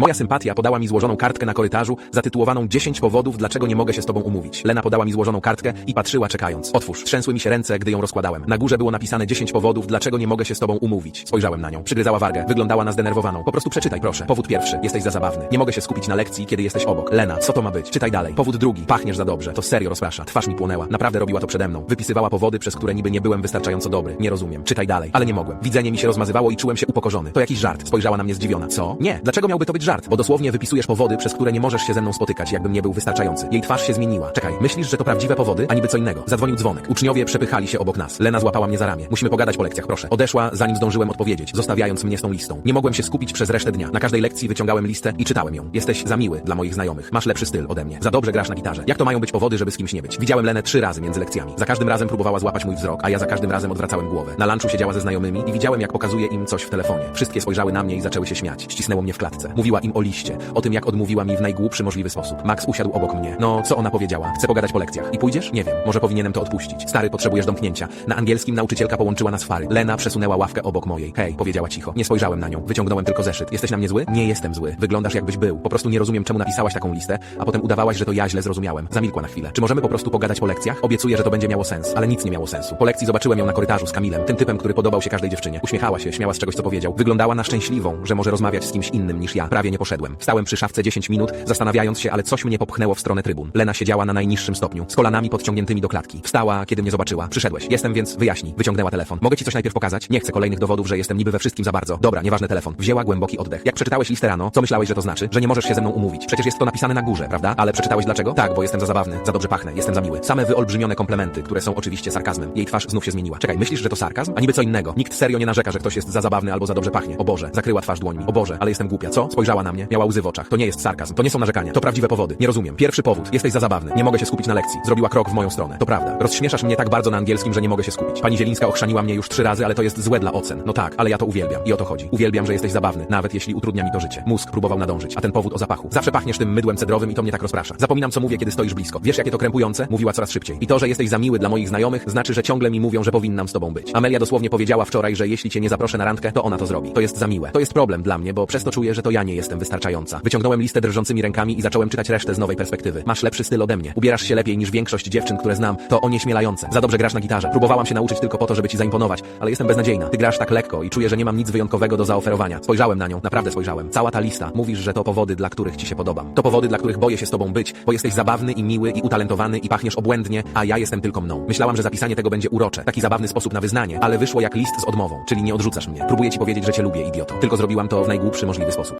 Moja sympatia podała mi złożoną kartkę na korytarzu, zatytułowaną 10 powodów, dlaczego nie mogę się z tobą umówić. Lena podała mi złożoną kartkę i patrzyła czekając. Otwórz. Trzęsły mi się ręce, gdy ją rozkładałem. Na górze było napisane 10 powodów, dlaczego nie mogę się z tobą umówić. Spojrzałem na nią. Przygryzała wargę. Wyglądała na zdenerwowaną. Po prostu przeczytaj, proszę. Powód pierwszy. Jesteś za zabawny. Nie mogę się skupić na lekcji, kiedy jesteś obok. Lena, co to ma być? Czytaj dalej. Powód drugi. Pachniesz za dobrze. To serio rozprasza. Twarz mi płonęła. Naprawdę robiła to przede mną. Wypisywała powody, przez które niby nie byłem wystarczająco dobry. Nie rozumiem. Czytaj dalej. Ale nie mogłem. Widzenie mi się rozmazywało i czułem się upokorzony. To jakiś żart. Spojrzała na mnie zdziwiona. Co? Nie. Dlaczego miałby to być żart? Bo dosłownie wypisujesz powody, przez które nie możesz się ze mną spotykać, jakbym nie był wystarczający. Jej twarz się zmieniła. Czekaj, myślisz, że to prawdziwe powody, a niby co innego? Zadzwonił dzwonek. Uczniowie przepychali się obok nas. Lena złapała mnie za ramię. Musimy pogadać po lekcjach, proszę. Odeszła, zanim zdążyłem odpowiedzieć, zostawiając mnie z tą listą. Nie mogłem się skupić przez resztę dnia. Na każdej lekcji wyciągałem listę i czytałem ją. Jesteś za miły dla moich znajomych. Masz lepszy styl ode mnie. Za dobrze grasz na gitarze. Jak to mają być powody, żeby z kimś nie być? Widziałem Lenę trzy razy między lekcjami. Za każdym razem próbowała złapać mój wzrok, a ja za każdym razem odwracałem głowę. Na lunchu siedziała ze znajomymi i widziałem, jak pokazuje im coś w telefonie. Wszystkie spojrzały na mnie i zaczęły się śmiać. Ścisnęło mnie w klatce. Mówiła im o liście, o tym, jak odmówiła mi w najgłupszy możliwy sposób. Max usiadł obok mnie. No, co ona powiedziała? Chcę pogadać po lekcjach. I pójdziesz? Nie wiem. Może powinienem to odpuścić. Stary, potrzebujesz domknięcia. Na angielskim nauczycielka połączyła nas fary. Lena przesunęła ławkę obok mojej. Hej, powiedziała cicho. Nie spojrzałem na nią. Wyciągnąłem tylko zeszyt. Jesteś na mnie zły? Nie jestem zły. Wyglądasz jakbyś był. Po prostu nie rozumiem, czemu napisałaś taką listę, a potem udawałaś, że to ja źle zrozumiałem. Zamilkła na chwilę. Czy możemy po prostu pogadać po lekcjach? Obiecuję, że to będzie miało sens. Ale nic nie miało sensu. Po lekcji zobaczyłem ją na korytarzu z Kamilem, tym typem, który podobał się każdej dziewczynie. Uśmiechała się, śmiała z czegoś, co powiedział. Wyglądała na szczęśliwą, że może rozmawiać z kimś innym niż ja. Prawie nie poszedłem. Stałem przy szafce 10 minut, zastanawiając się, ale coś mnie popchnęło w stronę trybun. Lena siedziała na najniższym stopniu, z kolanami podciągniętymi do klatki. Wstała, kiedy mnie zobaczyła. Przyszedłeś. Jestem, więc wyjaśnij. Wyciągnęła telefon. Mogę ci coś najpierw pokazać? Nie chcę kolejnych dowodów, że jestem niby we wszystkim za bardzo. Dobra, nieważne telefon. Wzięła głęboki oddech. Jak przeczytałeś listę rano, co myślałeś, że to znaczy? Że nie możesz się ze mną umówić. Przecież jest to napisane na górze, prawda? Ale przeczytałeś dlaczego? Tak, bo jestem za zabawny, za dobrze pachnę, jestem za miły. Same wyolbrzymione komplementy, które są oczywiście sarkazmem. Jej twarz znów się zmieniła. Czekaj, myślisz, że to sarkazm? A niby co innego. Nikt serio nie narzeka, że ktoś jest za zabawny albo za dobrze pachnie. O Boże, zakryła twarz dłońmi. O Boże, ale jestem głupia. Co? Spojrzała na mnie, miała łzy w oczach. To nie jest sarkazm, to nie są narzekania. To prawdziwe powody. Nie rozumiem. Pierwszy powód. Jesteś za zabawny. Nie mogę się skupić na lekcji. Zrobiła krok w moją stronę. To prawda. Rozśmieszasz mnie tak bardzo na angielskim, że nie mogę się skupić. Pani Zielińska ochrzaniła mnie już trzy razy, ale to jest złe dla ocen. No tak, ale ja to uwielbiam. I o to chodzi. Uwielbiam, że jesteś zabawny, nawet jeśli utrudnia mi to życie. Mózg próbował nadążyć, a ten powód o zapachu. Zawsze pachniesz tym mydłem cedrowym i to mnie tak rozprasza. Zapominam, co mówię, kiedy stoisz blisko. Wiesz, jakie to krępujące? Mówiła coraz szybciej. I to, że jesteś za miły dla moich znajomych, znaczy, że ciągle mi mówią, że powinnam z tobą być. Amelia dosłownie powiedziała wczoraj, że jeśli cię nie zaproszę na randkę, to ona to zrobi. To jest za miłe. To jest problem dla mnie, bo przez to czuję, że to ja nie jestem wystarczająca. Wyciągnąłem listę drżącymi rękami i zacząłem czytać resztę z nowej perspektywy. Masz lepszy styl ode mnie. Ubierasz się lepiej niż większość dziewczyn, które znam. To onieśmielające. Za dobrze grasz na gitarze. Próbowałam się nauczyć tylko po to, żeby ci zaimponować, ale jestem beznadziejna. Ty grasz tak lekko i czuję, że nie mam nic wyjątkowego do zaoferowania. Spojrzałem na nią, naprawdę spojrzałem. Cała ta lista. Mówisz, że to powody, dla których ci się podobam. To powody, dla których boję się z tobą być, bo jesteś zabawny i miły i utalentowany i pachniesz obłędnie, a ja jestem tylko mną. Myślałam, że zapisanie tego będzie urocze. Taki zabawny sposób na wyznanie, ale wyszło jak list z odmową, czyli nie odrzucasz mnie. Próbuję ci powiedzieć, że cię lubię, idioto. Tylko zrobiłam to w najgłupszy możliwy sposób.